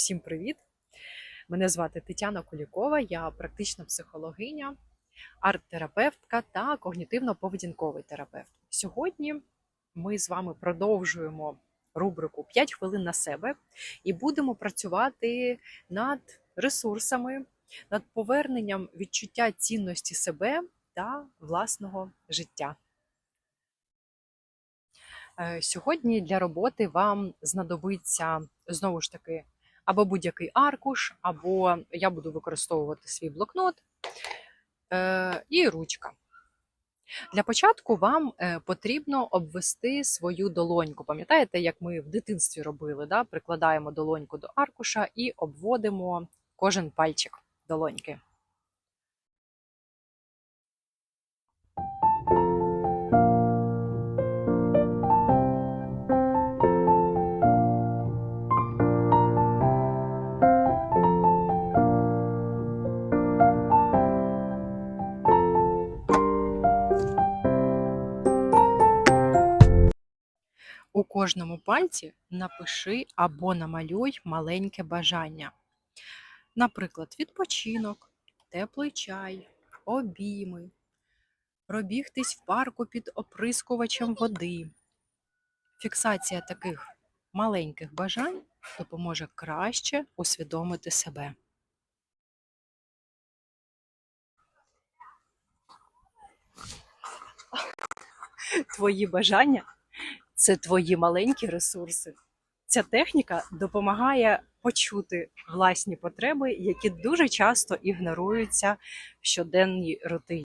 Всім привіт! Мене звати Тетяна Кулікова, я практична психологиня, арт-терапевтка та когнітивно-поведінковий терапевт. Сьогодні ми з вами продовжуємо рубрику «5 хвилин на себе і будемо працювати над ресурсами, над поверненням відчуття цінності себе та власного життя. Е, Сьогодні для роботи вам знадобиться знову ж таки або будь-який аркуш, або я буду використовувати свій блокнот е, і ручка. Для початку вам е, потрібно обвести свою долоньку. Пам'ятаєте, як ми в дитинстві робили? Да? Прикладаємо долоньку до аркуша і обводимо кожен пальчик долоньки. У кожному пальці напиши або намалюй маленьке бажання. Наприклад, відпочинок, теплий чай, обійми, пробігтись в парку під оприскувачем води. Фіксація таких маленьких бажань допоможе краще усвідомити себе. Твої бажання це твої маленькі ресурси. Ця техніка допомагає почути власні потреби, які дуже часто ігноруються в щоденній рутині.